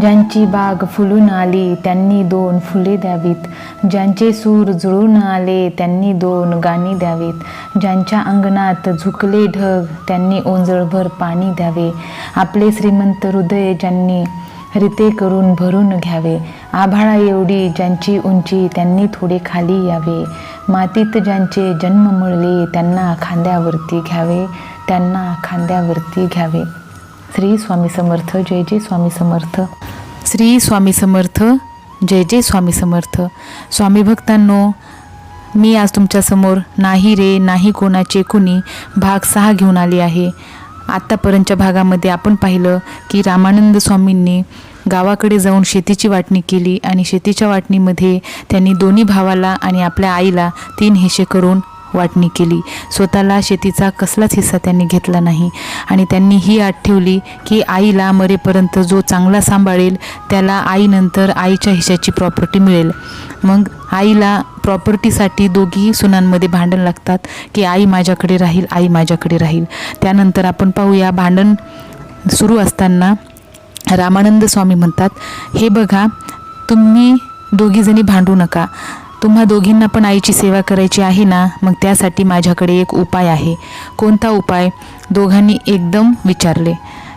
ज्यांची बाग फुलून आली त्यांनी दोन फुले द्यावीत. ज्यांचे सूर जुळून आले त्यांनी दोन गाणी द्यावीत. ज्यांच्या अंगणात झुकले ढग त्यांनी ओंजळभर पाणी द्यावे. आपले श्रीमंत हृदय ज्यांनी रिते करून भरून घ्यावे. आभाळा एवढी ज्यांची उंची त्यांनी थोडे खाली यावे. मातीत ज्यांचे जन्म मिळले त्यांना खांद्यावरती घ्यावे. त्यांना खांद्यावरती घ्यावे. श्री स्वामी समर्थ जय जय स्वामी समर्थ. श्री स्वामी समर्थ जय जय स्वामी समर्थ. स्वामी भक्तांनो मी आज तुमच्यासमोर नाही रे नाही कोणाचे कुणी भाग सहा घेऊन आली आहे. आत्तापर्यंतच्या भागामध्ये आपण पाहिलं की रामानंद स्वामींनी गावाकडे जाऊन शेतीची वाटणी केली आणि शेतीच्या वाटणीमध्ये त्यांनी दोन्ही भावाला आणि आपल्या आईला तीन हिशे करून वाटणी केली. स्वतःला शेतीचा कसलाच हिस्सा त्यांनी घेतला नाही. आणि त्यांनी ही आठ ठेवली की आईला मरेपर्यंत जो चांगला सांभाळेल त्याला आईनंतर आईच्या हिश्याची प्रॉपर्टी मिळेल. मग आईला प्रॉपर्टीसाठी दोघीही सुनांमध्ये भांडण लागतात की आई माझ्याकडे राहील आई माझ्याकडे राहील. त्यानंतर आपण पाहूया भांडण सुरू असताना रामानंद स्वामी म्हणतात हे बघा तुम्ही दोघीजणी भांडू नका. तुम्हा दोघींना पण आईची सेवा करायची आहे ना? मग त्यासाठी माझ्याकडे एक उपाय आहे. कोणता उपाय? दोघांनी एकदम विचारले.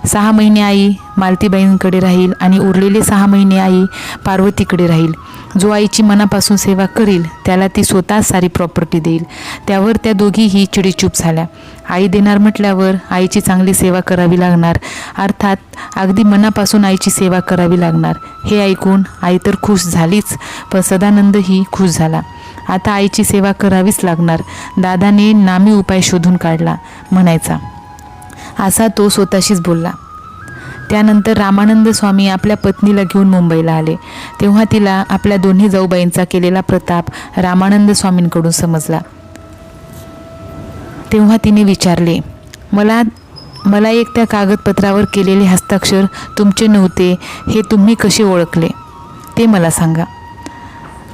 सहा महिने आई मालतीबाईंकडे राहील आणि उरलेले सहा महिने आई पार्वतीकडे राहील. जो आईची मनापासून सेवा करील त्याला ती स्वतः सारी प्रॉपर्टी देईल. त्यावर त्या दोघीही चिडीचूप झाल्या. आई देणार म्हटल्यावर आईची चांगली सेवा करावी लागणार. अर्थात अगदी मनापासून आईची सेवा करावी लागणार. हे ऐकून आई तर खुश झालीच पण सदानंदही खुश झाला. आता आईची सेवा करावीच लागणार. दादाने नामी उपाय शोधून काढला म्हणायचा. असा तो स्वतःशीच बोलला. त्यानंतर रामानंद स्वामी आपल्या पत्नीला घेऊन मुंबईला आले. तेव्हा तिला आपल्या दोन्ही जाऊबाईंचा केलेला प्रताप रामानंद स्वामींकडून समजला. तेव्हा तिने विचारले मला मला एक त्या कागदपत्रावर केलेले हस्ताक्षर तुमचे नव्हते हे तुम्ही कसे ओळखले? ते मला सांगा.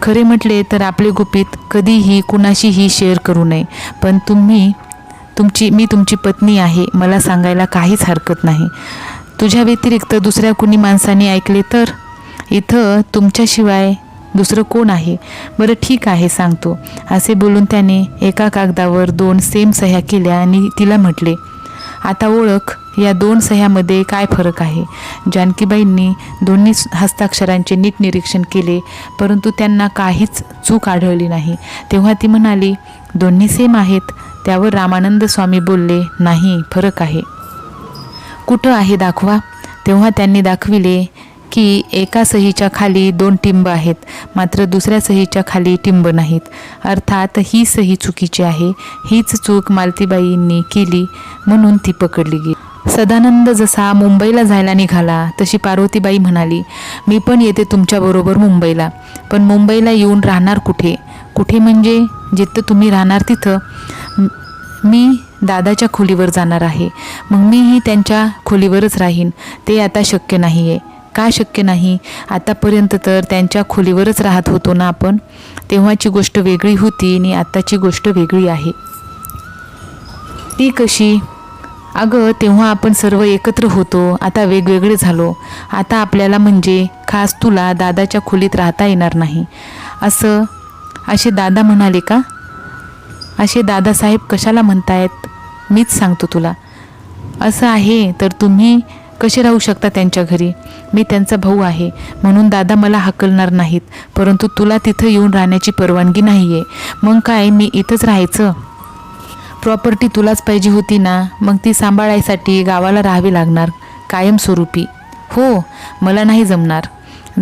खरे म्हटले तर आपले गुपित कधीही कुणाशीही शेअर करू नये पण तुम्ही तुमची मी तुमची पत्नी आहे मला सांगायला काहीच हरकत नाही. तुझ्या व्यतिरिक्त दुसऱ्या कुणी माणसाने ऐकले तर? इथं तुमच्याशिवाय दुसरं कोण आहे? बरं ठीक आहे सांगतो. असे बोलून त्याने एका कागदावर दोन सेम सह्या केल्या आणि तिला म्हटले आता ओळख या दोन सह्यामध्ये काय फरक आहे? जानकीबाईंनी दोन्ही हस्ताक्षरांचे नीट निरीक्षण केले परंतु त्यांना काहीच चूक आढळली नाही. तेव्हा ती म्हणाली दोन्ही सेम आहेत. त्यावर रामानंद स्वामी बोलले नाही फरक आहे. कुठं आहे दाखवा. तेव्हा त्यांनी दाखविले की एका सहीच्या खाली दोन टिंब आहेत मात्र दुसऱ्या सहीच्या खाली टिंब नाहीत. अर्थात ही सही चुकीची आहे. हीच चूक मालतीबाईंनी केली म्हणून ती पकडली गेली. सदानंद जसा मुंबईला जायला निघाला तशी पार्वतीबाई म्हणाली मी पण येते तुमच्याबरोबर मुंबईला. पण मुंबईला येऊन राहणार कुठे? कुठे म्हणजे? जिथं तुम्ही राहणार तिथं. मी दादाच्या खोलीवर जाणार आहे. मग मीही त्यांच्या खोलीवरच राहीन. ते आता शक्य नाही आहे का शक्य नाही? आतापर्यंत तर त्यांच्या खोलीवरच राहत होतो ना आपण. तेव्हाची गोष्ट वेगळी होती आणि आत्ताची गोष्ट वेगळी आहे. ती कशी? अगं तेव्हा आपण सर्व एकत्र होतो. आता वेगवेगळे झालो. आता आपल्याला म्हणजे खास तुला दादाच्या खोलीत राहता येणार नाही. असं असे दादा म्हणाले का? असे दादासाहेब कशाला म्हणतायत? मीच सांगतो तुला. असं आहे तर तुम्ही कसे राहू शकता त्यांच्या घरी? मी त्यांचा भाऊ आहे. म्हणून दादा मला हाकलणार नाहीत. परंतु तुला तिथं येऊन राहण्याची परवानगी नाही आहे मग काय? मी इथंच राहायचं? प्रॉपर्टी तुलाच पाहिजे होती ना? मग ती सांभाळायसाठी गावाला राहावी लागणार. कायमस्वरूपी हो मला नाही जमणार.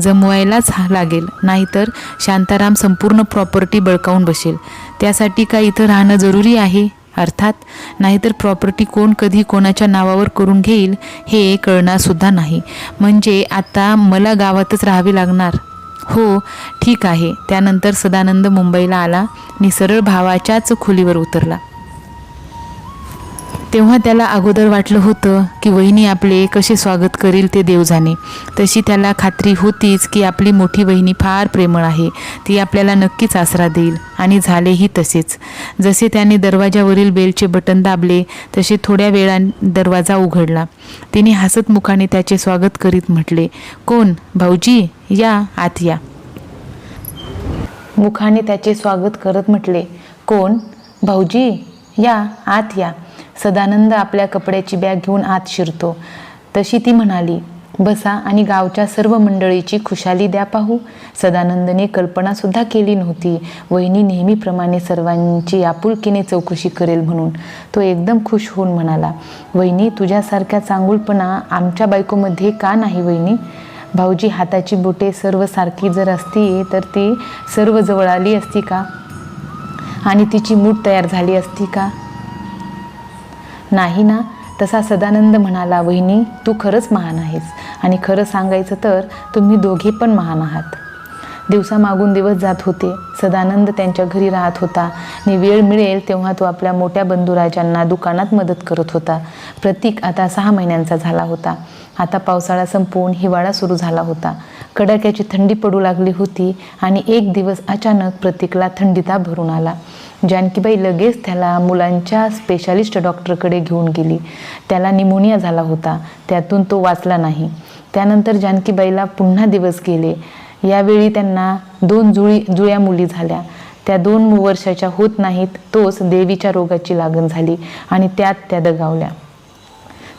जमवायलाच लागेल. नाहीतर शांताराम संपूर्ण प्रॉपर्टी बळकावून बसेल. त्यासाठी का इथं राहणं जरुरी आहे? अर्थात नाहीतर प्रॉपर्टी कोण कधी कोणाच्या नावावर करून घेईल हे कळणारसुद्धा नाही. म्हणजे आता मला गावातच राहावे लागणार? हो ठीक आहे. त्यानंतर सदानंद मुंबईला आला. आणि सरळ भावाच्याच खोलीवर उतरला. तेव्हा त्याला अगोदर वाटलं होतं की वहिनी आपले कसे स्वागत करील ते देवजाने. तशी त्याला खात्री होतीच की आपली मोठी वहिनी फार प्रेमळ आहे. ती आपल्याला नक्कीच आसरा देईल. आणि झालेही तसेच. जसे त्याने दरवाजावरील बेलचे बटन दाबले तसे थोड्या वेळाने दरवाजा उघडला. तिने हसत मुखाने त्याचे स्वागत करीत म्हटले कोण? भाऊजी? या आत या. मुखाने त्याचे स्वागत करत म्हटले कोण? भाऊजी? या आत या. सदानंद आपल्या कपड्याची बॅग घेऊन आत शिरतो. तशी ती म्हणाली बसा आणि गावच्या सर्व मंडळीची खुशाली द्या पाहू. सदानंदने कल्पनासुद्धा केली नव्हती. वहिनी नेहमीप्रमाणे सर्वांची आपुलकीने चौकशी करेल म्हणून. तो एकदम खुश होऊन म्हणाला वहिनी तुझ्यासारख्या चांगुलपणा आमच्या बायकोमध्ये का नाही वहिनी? भाऊजी हाताची बोटे सर्व सारखी जर असती तर ती सर्व जवळ आली असती का? आणि तिची मूठ तयार झाली असती का? नाही ना तसा सदानंद म्हणाला वहिनी तू खरंच महान आहेस. आणि खरं सांगायचं तर तुम्ही दोघे पण महान आहात. दिवसामागून दिवस जात होते. सदानंद त्यांच्या घरी राहत होता. आणि वेळ मिळेल तेव्हा तो आपल्या मोठ्या बंधुराजांना दुकानात मदत करत होता. प्रतीक आता सहा महिन्यांचा झाला होता. आता पावसाळा संपवून हिवाळा सुरू झाला होता. कडाक्याची थंडी पडू लागली होती आणि एक दिवस अचानक प्रतीकला थंडीता भरून आला. जानकीबाई लगेच त्याला मुलांच्या स्पेशालिस्ट डॉक्टरकडे घेऊन गेली. त्याला निमोनिया झाला होता. त्यातून तो वाचला नाही. त्यानंतर जानकीबाईला पुन्हा दिवस गेले. यावेळी त्यांना दोन जुळी जुळ्या मुली झाल्या. त्या दोन वर्षाच्या होत नाहीत तोच देवीच्या रोगाची लागण झाली आणि त्यात त्या दगावल्या.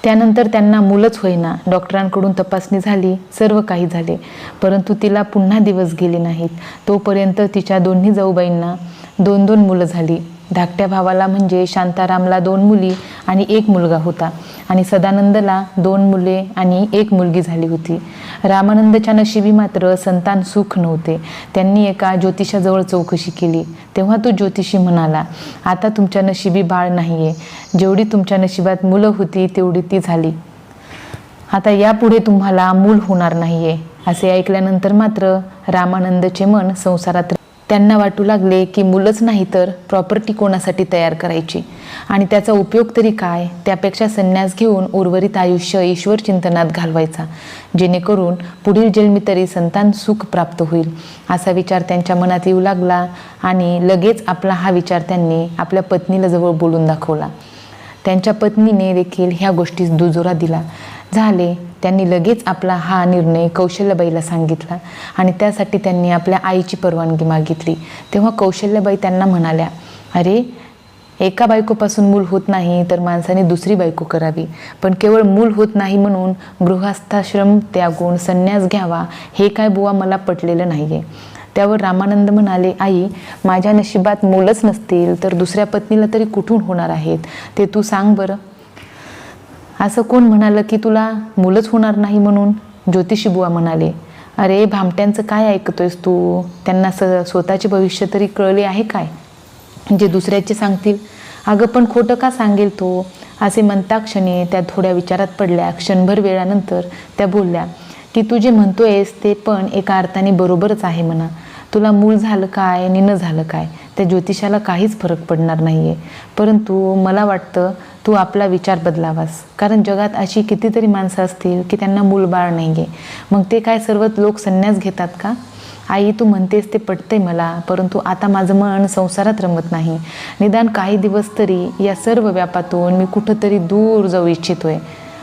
त्यानंतर त्यांना मुलंच होईना. डॉक्टरांकडून तपासणी झाली सर्व काही झाले. परंतु तिला पुन्हा दिवस गेले नाहीत. तोपर्यंत तिच्या दोन्ही जाऊबाईंना दोन दोन मुलं झाली. धाकट्या भावाला म्हणजे शांतारामला दोन मुली आणि एक मुलगा होता. आणि सदानंदला दोन मुले आणि एक मुलगी झाली होती. रामानंदच्या नशिबी मात्र संतान सुख नव्हते. त्यांनी एका ज्योतिषाजवळ चौकशी केली. तेव्हा तो ज्योतिषी म्हणाला आता तुमच्या नशिबी बाळ नाहीये. जेवढी तुमच्या नशिबात मुलं होती तेवढी ती झाली. आता यापुढे तुम्हाला मूल होणार नाहीये. असे ऐकल्यानंतर मात्र रामानंदचे मन संसारात त्यांना वाटू लागले की मुलंच नाही तर प्रॉपर्टी कोणासाठी तयार करायची? आणि त्याचा उपयोग तरी काय? त्यापेक्षा संन्यास घेऊन उर्वरित आयुष्य ईश्वर चिंतनात घालवायचा जेणेकरून पुढील जन्मी तरी संतान सुख प्राप्त होईल असा विचार त्यांच्या मनात येऊ लागला आणि लगेच आपला हा विचार त्यांनी आपल्या पत्नीला जवळ बोलून दाखवला. त्यांच्या पत्नीने देखील ह्या गोष्टीस दुजोरा दिला. झाले त्यांनी लगेच आपला हा निर्णय कौशल्यबाईला सांगितला आणि त्यासाठी त्यांनी आपल्या आईची परवानगी मागितली. तेव्हा कौशल्यबाई त्यांना म्हणाल्या अरे एका बायकोपासून मूल होत नाही तर माणसाने दुसरी बायको करावी. पण केवळ मूल होत नाही म्हणून गृहस्थाश्रम त्यागून संन्यास घ्यावा हे काय बुवा मला पटलेलं नाही आहे त्यावर रामानंद म्हणाले आई माझ्या नशिबात मुलंच नसतील तर दुसऱ्या पत्नीला तरी कुठून होणार आहेत? ते तू सांग बरं. असं कोण म्हणालं की तुला मुलंच होणार नाही म्हणून? ज्योतिषी बुवा म्हणाले अरे भामट्यांचं काय ऐकतोयस तू? त्यांना स स्वतःचे भविष्य तरी कळले आहे काय? जे दुसऱ्याचे सांगतील अगं पण खोटं का सांगेल तो? असे म्हणता क्षणी त्या थोड्या विचारात पडल्या. क्षणभर वेळानंतर त्या बोलल्या की तू जे म्हणतोयस ते पण एका अर्थाने बरोबरच आहे म्हणा. तुला मूल झालं काय आणि न झालं काय? त्या ज्योतिषाला काहीच फरक पडणार नाही आहे परंतु मला वाटतं तू आपला विचार बदलावास. कारण जगात अशी कितीतरी माणसं असतील की त्यांना मूलबाळ नाही आहे मग ते काय सर्व लोक संन्यास घेतात का? आई तू म्हणतेस ते पटते मला परंतु आता माझं मन संसारात रमत नाही. निदान काही दिवस तरी या सर्व व्यापातून मी कुठंतरी दूर जाऊ इच्छितोय.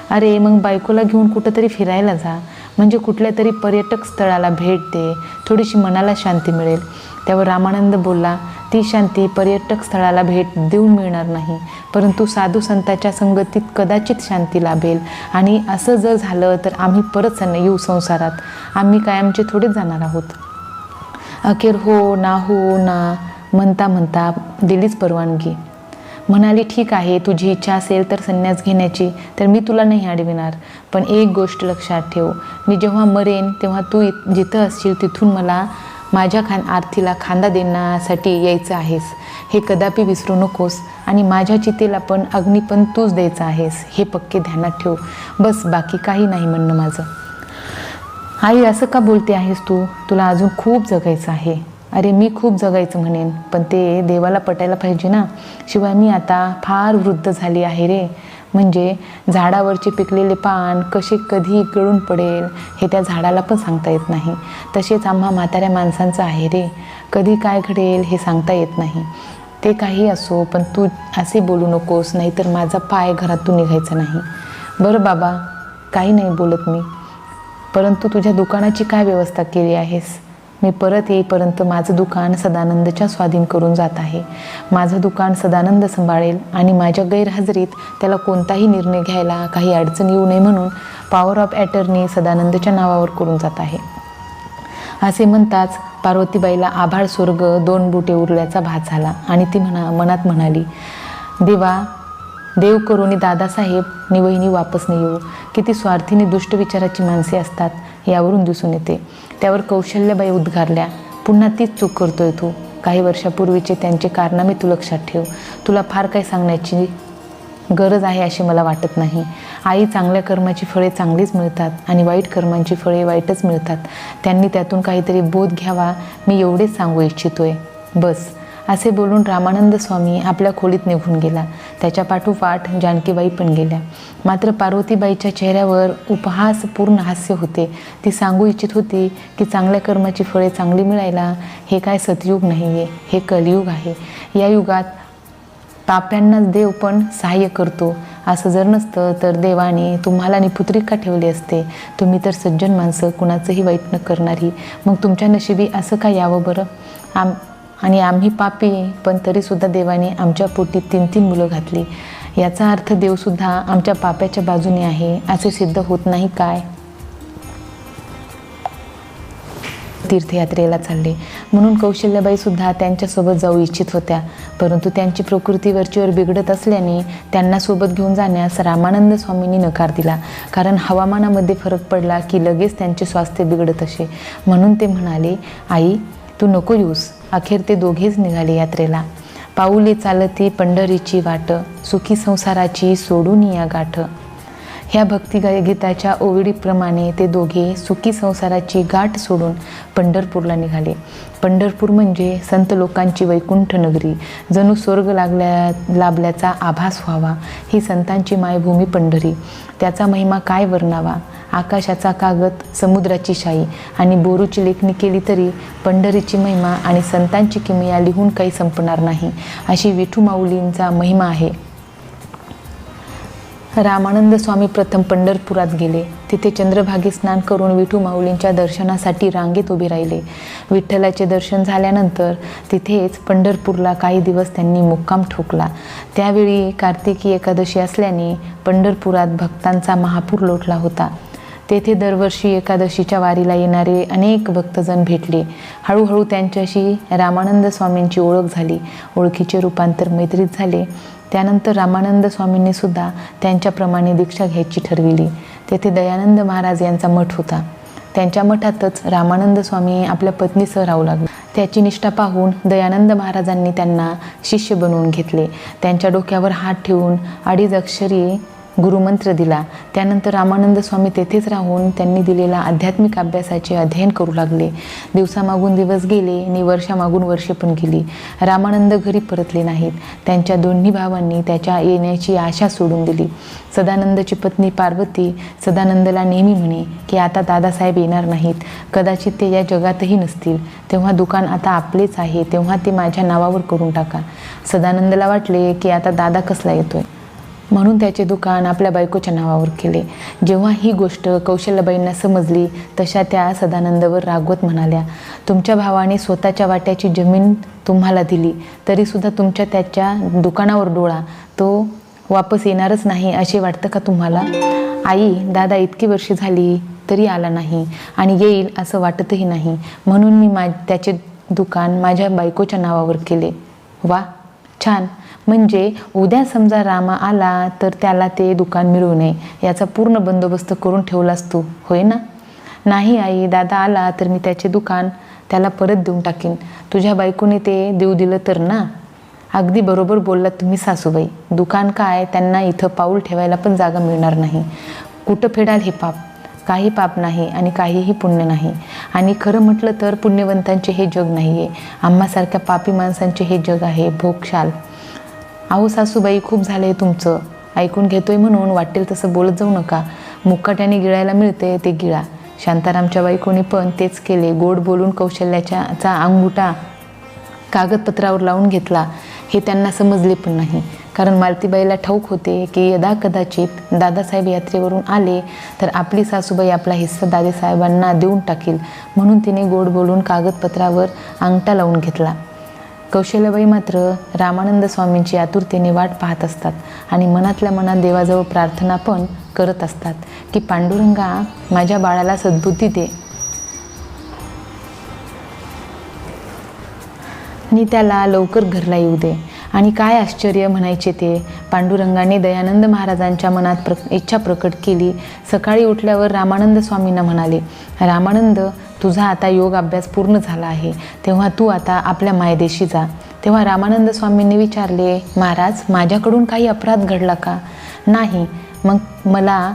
अरे मग बायकोला घेऊन कुठंतरी फिरायला जा. म्हणजे कुठल्या तरी पर्यटक स्थळाला भेट दे. थोडीशी मनाला शांती मिळेल. त्यावर रामानंद बोलला ती शांती पर्यटक स्थळाला भेट देऊन मिळणार नाही. परंतु साधू संतांच्या संगतीत कदाचित शांती लाभेल. आणि असं जर झालं तर आम्ही परत सण येऊ संसारात. आम्ही कायमचे थोडेच जाणार आहोत. अखेर हो ना हो ना म्हणता म्हणता दिलीच परवानगी. म्हणाली ठीक आहे तुझी इच्छा असेल तर संन्यास घेण्याची तर मी तुला नाही अडविणार. पण एक गोष्ट लक्षात ठेव. मी जेव्हा मरेन तेव्हा तू जिथं असशील तिथून मला माझ्या खान आरतीला खांदा देण्यासाठी यायचं आहेस. हे कदापि विसरू नकोस आणि माझ्या चितेला पण अग्नी पण तूच द्यायचा आहेस. हे पक्के ध्यानात ठेव. बस बाकी काही नाही म्हणणं माझं. आई असं का बोलते आहेस तू? तुला अजून खूप जगायचं आहे. अरे मी खूप जगायचं म्हणेन पण ते देवाला पटायला पाहिजे ना. शिवाय मी आता फार वृद्ध झाली आहे रे. म्हणजे झाडावरचे पिकलेले पान कसे कधी गळून पडेल हे त्या झाडाला पण सांगता येत नाही. तसेच आम्हा म्हाताऱ्या माणसांचं आहे रे. कधी काय घडेल हे सांगता येत नाही. ते काही असो पण तू असे बोलू नकोस नाहीतर माझा पाय घरातून निघायचा नाही. बरं बाबा काही नाही बोलत मी. परंतु तुझ्या दुकानाची काय व्यवस्था केली आहेस? मी परत येईपर्यंत माझं दुकान सदानंदच्या स्वाधीन करून जात आहे. माझं दुकान सदानंद सांभाळेल आणि माझ्या गैरहजेरीत त्याला कोणताही निर्णय घ्यायला काही अडचण येऊ नये म्हणून पॉवर ऑफ ॲटर्नी सदानंदच्या नावावर करून जात आहे. असे म्हणताच पार्वतीबाईला आभाळ स्वर्ग दोन बुटे उरल्याचा भात झाला आणि ती म्हणा मनात म्हणाली देवा देव करोनी दादासाहेब नि वहिनी वापस न येऊ. किती स्वार्थीने दुष्ट विचाराची माणसे असतात यावरून दिसून येते. त्यावर कौशल्यबाई उद्गारल्या पुन्हा तीच चूक करतोय तू. काही वर्षापूर्वीचे त्यांचे कारनामे तू लक्षात ठेव. तुला फार काही सांगण्याची गरज आहे अशी मला वाटत नाही. आई चांगल्या कर्माची फळे चांगलीच मिळतात आणि वाईट कर्मांची फळे वाईटच मिळतात. त्यांनी त्यातून काहीतरी बोध घ्यावा. मी एवढेच सांगू इच्छितोय. बस. असे बोलून रामानंद स्वामी आपल्या खोलीत निघून गेला. त्याच्या पाठोपाठ जानकीबाई पण गेल्या. मात्र पार्वतीबाईच्या चेहऱ्यावर उपहासपूर्ण हास्य होते. ती सांगू इच्छित होती की चांगल्या कर्माची फळे चांगली मिळायला हे काय सतयुग नाही आहे हे कलियुग आहे. या युगात पाप्यांनाच देव पण सहाय्य करतो. असं जर नसतं तर देवाने तुम्हाला निपुत्रिका ठेवली असते. तुम्ही तर सज्जन माणसं कुणाचंही वाईट न करणारी. मग तुमच्या नशिबी असं का यावं बरं? आम आणि आम्ही पापी पण तरीसुद्धा देवाने आमच्या पोटी तीन तीन मुलं घातली. याचा अर्थ देवसुद्धा आमच्या पाप्याच्या बाजूने आहे असे सिद्ध होत नाही काय? तीर्थयात्रेला चालले. म्हणून कौशल्याबाईसुद्धा त्यांच्यासोबत जाऊ इच्छित होत्या. परंतु त्यांची प्रकृती वरचीवर बिघडत असल्याने त्यांना सोबत घेऊन जाण्यास रामानंद स्वामींनी नकार दिला. कारण हवामानामध्ये फरक पडला की लगेच त्यांचे स्वास्थ्य बिघडत असे. म्हणून ते म्हणाले आई तू नको येऊस. अखेर ते दोघेच निघाले यात्रेला. पाऊले चालते पंढरीची वाट. सुखी संसाराची सोडून या गाठ. ह्या भक्ती गीताच्या ओविडीप्रमाणे ते दोघे सुखी संसाराची गाठ सोडून पंढरपूरला निघाले. पंढरपूर म्हणजे संत लोकांची वैकुंठ नगरी. जणू स्वर्ग लागल्या लाभल्याचा आभास व्हावा ही संतांची मायभूमी पंढरी. त्याचा महिमा काय वर्णावा? आकाशाचा कागद समुद्राची शाई आणि बोरूची लेखणी केली तरी पंढरीची महिमा आणि संतांची किमया लिहून काही संपणार नाही अशी विठू माऊलींचा महिमा आहे. रामानंद स्वामी प्रथम पंढरपुरात गेले. तिथे चंद्रभागी स्नान करून विठू माऊलींच्या दर्शनासाठी रांगेत उभे राहिले. विठ्ठलाचे दर्शन झाल्यानंतर तिथेच पंढरपूरला काही दिवस त्यांनी मुक्काम ठोकला. त्यावेळी कार्तिकी एकादशी असल्याने पंढरपुरात भक्तांचा महापूर लोटला होता. तेथे दरवर्षी एकादशीच्या वारीला येणारे अनेक भक्तजन भेटले. हळूहळू त्यांच्याशी रामानंद स्वामींची ओळख झाली. ओळखीचे रूपांतर मैत्रीत झाले. त्यानंतर रामानंद स्वामींनी सुद्धा त्यांच्याप्रमाणे दीक्षा घ्यायची ठरविली. तेथे दयानंद महाराज यांचा मठ होता. त्यांच्या मठातच रामानंद स्वामी आपल्या पत्नीसह राहू लागले. त्याची निष्ठा पाहून दयानंद महाराजांनी त्यांना शिष्य बनवून घेतले. त्यांच्या डोक्यावर हात ठेवून अडीच अक्षरी गुरुमंत्र दिला. त्यानंतर रामानंद स्वामी तेथेच राहून त्यांनी दिलेला आध्यात्मिक अभ्यासाचे अध्ययन करू लागले. दिवसामागून दिवस गेले आणि वर्षामागून वर्षे पण गेली. रामानंद घरी परतले नाहीत. त्यांच्या दोन्ही भावांनी त्याच्या येण्याची आशा सोडून दिली. सदानंदची पत्नी पार्वती सदानंदला नेहमी म्हणे की आता दादासाहेब येणार नाहीत. कदाचित ते या जगातही नसतील. तेव्हा दुकान आता आपलेच आहे. तेव्हा ते माझ्या नावावर करून टाका. सदानंदला वाटले की आता दादा कसला येतोय? म्हणून त्याचे दुकान आपल्या बायकोच्या नावावर केले. जेव्हा ही गोष्ट कौशल्याबाईंना समजली तशा त्या सदानंदवर रागवत म्हणाल्या तुमच्या भावाने स्वतःच्या वाट्याची जमीन तुम्हाला दिली तरीसुद्धा तुमच्या त्याच्या दुकानावर डोळा. तो वापस येणारच नाही असे वाटतं का तुम्हाला? आई दादा इतकी वर्षे झाली तरी आला नाही आणि येईल असं वाटतही नाही. म्हणून मी मा त्याचे दुकान माझ्या बायकोच्या नावावर केले. वा छान. म्हणजे उद्या समजा रामा आला तर त्याला ते दुकान मिळू नये याचा पूर्ण बंदोबस्त करून ठेवलास तू होय ना? नाही आई दादा आला तर मी त्याचे दुकान त्याला परत देऊन टाकीन. तुझ्या बायकोने ते देऊ दिलं तर ना? अगदी बरोबर बोललात तुम्ही सासूबाई. दुकान काय त्यांना इथं पाऊल ठेवायला पण जागा मिळणार नाही. कुठं फेडाल हे पाप? काही पाप नाही आणि काहीही पुण्य नाही. आणि खरं म्हटलं तर पुण्यवंतांचे हे जग नाही आहे आम्हासारख्या पापी माणसांचे हे जग आहे भोगशाल. अहो सासूबाई खूप झालं आहे तुमचं. ऐकून घेतोय म्हणून वाटेल तसं बोलत जाऊ नका. मुक्काट्याने गिळायला मिळते ते गिळा. शांतारामच्या बायकोने पण तेच केले. गोड बोलून कौशल्याच्या चा अंगुठा कागदपत्रावर लावून घेतला. हे त्यांना समजले पण नाही. कारण मालतीबाईला ठाऊक होते की यदा कदाचित दादासाहेब यात्रेवरून आले तर आपली सासूबाई आपला हिस्सा दादासाहेबांना देऊन टाकेल. म्हणून तिने गोड बोलून कागदपत्रावर अंगठा लावून घेतला. कौशल्याबाई मात्र रामानंद स्वामींची आतुरतेने वाट पाहत असतात आणि मनातल्या मनात देवाजवळ प्रार्थना पण करत असतात की पांडुरंगा माझ्या बाळाला सद्बुद्धी दे. आणि त्याला लवकर घरला येऊ दे. आणि काय आश्चर्य म्हणायचे ते. पांडुरंगाने दयानंद महाराजांच्या मनात प्र इच्छा प्रकट केली. सकाळी उठल्यावर रामानंद स्वामींना म्हणाले रामानंद तुझा आता योग अभ्यास पूर्ण झाला आहे. तेव्हा तू आता आपल्या मायदेशी जा. तेव्हा रामानंद स्वामींनी विचारले महाराज माझ्याकडून काही अपराध घडला का? नाही. मग मला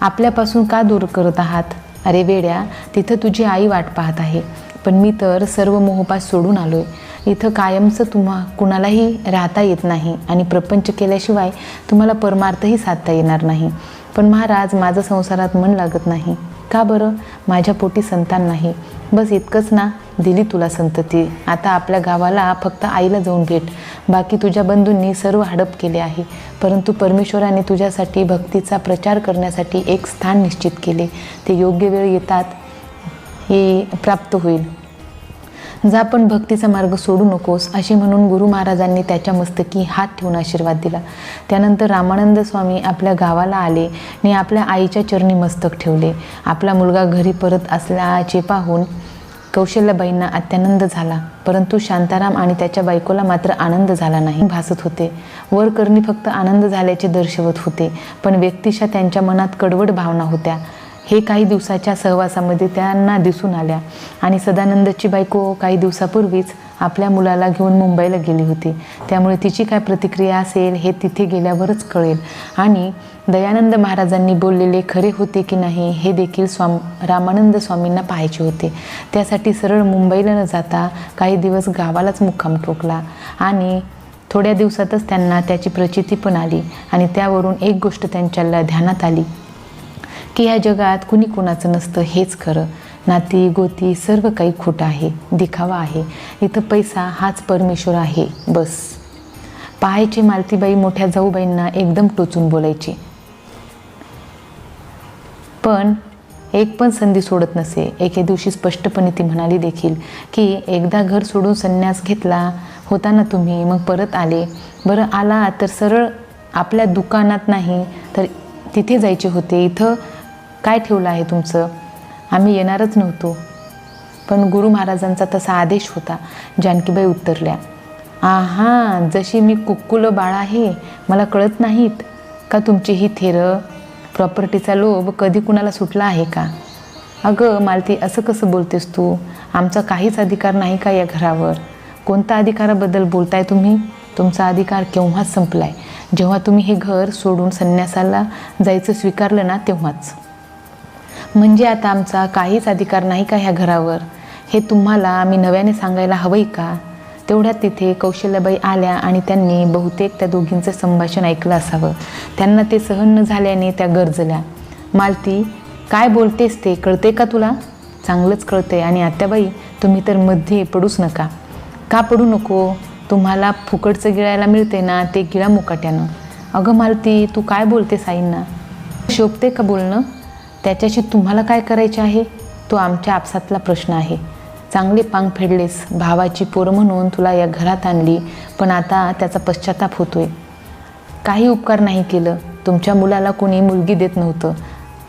आपल्यापासून का दूर करत आहात? अरे वेड्या तिथं तुझी आई वाट पाहत आहे. पण मी तर सर्व मोहपास सोडून आलो आहे इथं कायमचं तुम्हा कुणालाही राहता येत नाही आणि प्रपंच केल्याशिवाय तुम्हाला परमार्थही साधता येणार नाही. पण महाराज माझं संसारात मन लागत नाही. का बरं? माझ्या पोटी संतान नाही. बस इतकंच ना दिली तुला संतती. आता आपल्या गावाला फक्त आईला जाऊन भेट. बाकी तुझ्या बंधूंनी सर्व हडप केले आहे. परंतु परमेश्वराने तुझ्यासाठी भक्तीचा प्रचार करण्यासाठी एक स्थान निश्चित केले. ते योग्य वेळ येतात हे प्राप्त होईल. जा पण भक्तीचा मार्ग सोडू नकोस असे म्हणून गुरु महाराजांनी त्याच्या मस्तकी हात ठेवून आशीर्वाद दिला. त्यानंतर रामानंद स्वामी आपल्या गावाला आले आणि आपल्या आईच्या चरणी मस्तक ठेवले. आपला मुलगा घरी परत असल्याचे पाहून कौशल्याबाईंना अत्यानंद झाला. परंतु शांताराम आणि त्याच्या बायकोला मात्र आनंद झाला नाही. भासत होते. वर करणी फक्त आनंद झाल्याचे दर्शवत होते. पण व्यक्तिशा त्यांच्या मनात कडवड भावना होत्या. हे काही दिवसाच्या सहवासामध्ये त्यांना दिसून आल्या. आणि सदानंदची बायको काही दिवसापूर्वीच आपल्या मुलाला घेऊन मुंबईला गेली होती. त्यामुळे तिची काय प्रतिक्रिया असेल हे तिथे गेल्यावरच कळेल. आणि दयानंद महाराजांनी बोललेले खरे होते की नाही हे देखील स्वाम रामानंद स्वामींना पाहायचे होते. त्यासाठी सरळ मुंबईला न जाता काही दिवस गावालाच मुक्काम ठोकला. आणि थोड्या दिवसातच त्यांना त्याची प्रचिती पण आली. आणि त्यावरून एक गोष्ट त्यांच्या ध्यानात आली. की या जगात कुणी कोणाचं नसतं हेच खरं. नाती गोती सर्व काही खोटं आहे दिखावा आहे. इथं पैसा हाच परमेश्वर आहे बस. पाहायची मालतीबाई मोठ्या जाऊबाईंना एकदम टोचून बोलायची. पण एक पण संधी सोडत नसे. एके दिवशी स्पष्टपणे ती म्हणाली देखील की एकदा घर सोडून संन्यास घेतला होता ना तुम्ही मग परत आले. बरं आला तर सरळ आपल्या दुकानात नाही तर तिथे जायचे होते. इथं काय ठेवलं आहे तुमचं? आम्ही येणारच नव्हतो. पण गुरु महाराजांचा तसा आदेश होता. जानकीबाई उत्तरल्या आहा जशी मी कुक्कुलं बाळ आहे मला कळत नाहीत का तुमची ही थेरं? प्रॉपर्टीचा लोभ कधी कुणाला सुटला आहे का? अगं मालती असं कसं बोलतेस तू? आमचा काहीच अधिकार नाही का या घरावर? कोणत्या अधिकाराबद्दल बोलताय तुम्ही? तुमचा अधिकार केव्हाच संपलाय? जेव्हा तुम्ही हे घर सोडून संन्यासाला जायचं स्वीकारलं ना तेव्हाच. म्हणजे आता आमचा काहीच अधिकार नाही का ह्या घरावर? हे तुम्हाला मी नव्याने सांगायला हवंय का? तेवढ्यात तिथे कौशल्याबाई आल्या आणि त्यांनी बहुतेक त्या दोघींचं संभाषण ऐकलं असावं. त्यांना ते सहन न झाल्याने त्या गरजल्या. मालती काय बोलतेस ते? कळते का तुला? चांगलंच कळते आणि आत्याबाई तुम्ही तर मध्ये पडूच नका. का पडू नको? तुम्हाला फुकटचं गिळायला मिळते ना ते गिळा मुकाट्यानं. अगं मालती तू काय बोलतेस आईंना? शोभते का बोलणं? त्याच्याशी तुम्हाला काय करायचे आहे? तो आमच्या आपसातला प्रश्न आहे. चांगले पांग फेडलेस भावाची पोरं म्हणून तुला या घरात आणली पण आता त्याचा पश्चाताप होतोय. काही उपकार नाही केलं. तुमच्या मुलाला कोणी मुलगी देत नव्हतं.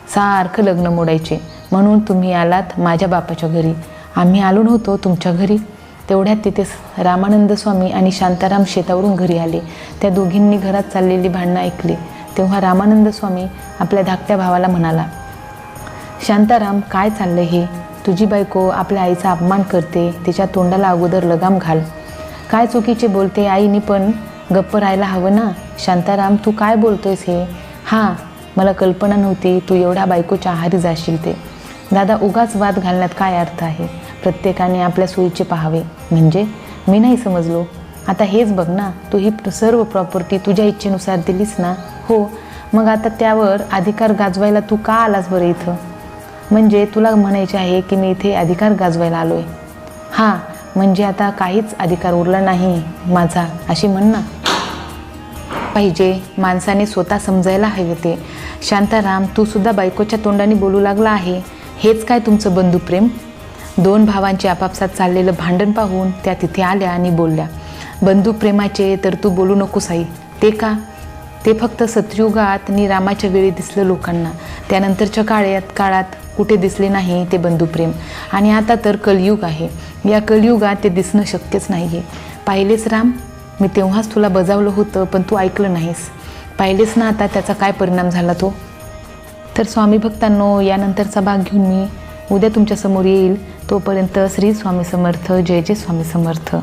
सारखं लग्न मोडायचे. म्हणून तुम्ही आलात माझ्या बापाच्या घरी. आम्ही आलो नव्हतो तुमच्या घरी. तेवढ्यात तिथे रामानंद स्वामी आणि शांताराम शेतावरून घरी आले. त्या दोघींनी घरात चाललेली भांडणं ऐकली. तेव्हा रामानंद स्वामी आपल्या धाकट्या भावाला म्हणाला शांताराम काय चाललं हे? तुझी बायको आपल्या आईचा अपमान करते तिच्या तोंडाला अगोदर लगाम घाल. काय चुकीचे बोलते आईने पण? गप्प राहायला हवं ना? शांताराम तू काय बोलतोयस हे? हां मला कल्पना नव्हती तू एवढ्या बायकोच्या आहारी जाशील ते. दादा उगाच वाद घालण्यात काय अर्थ आहे? प्रत्येकाने आपल्या सोयीचे पाहावे. म्हणजे? मी नाही समजलो. आता हेच बघ ना तू ही सर्व प्रॉपर्टी तुझ्या इच्छेनुसार दिलीस ना? हो. मग आता त्यावर अधिकार गाजवायला तू का आलास बरं इथं? म्हणजे तुला म्हणायचे आहे की मी इथे अधिकार गाजवायला आलो आहे हां म्हणजे आता काहीच अधिकार उरला नाही माझा अशी म्हण ना पाहिजे माणसाने स्वतः समजायला हवे ते. शांताराम तू सुद्धा बायकोच्या तोंडाने बोलू लागला आहे. हेच काय तुमचं बंधुप्रेम? दोन भावांचे आपापसात चाललेलं भांडण पाहून त्या तिथे आल्या आणि बोलल्या बंधुप्रेमाचे तर तू बोलू नकोस आई. ते का? ते फक्त सतयुगात आणि रामाच्या वेळी दिसलं लोकांना. त्यानंतरच्या काळात काळात कुठे दिसले नाही ते बंधुप्रेम. आणि आता तर कलयुग आहे. या कलयुगात ते दिसणं शक्यच नाही आहे पाहिलेच राम मी तेव्हाच तुला बजावलं होतं पण तू ऐकलं नाहीस. पाहिलेच ना आता त्याचा काय परिणाम झाला तो? तर स्वामी भक्तांनो यानंतरचा भाग घेऊन मी उद्या तुमच्यासमोर येईल. तोपर्यंत श्री स्वामी समर्थ जय जय स्वामी समर्थ.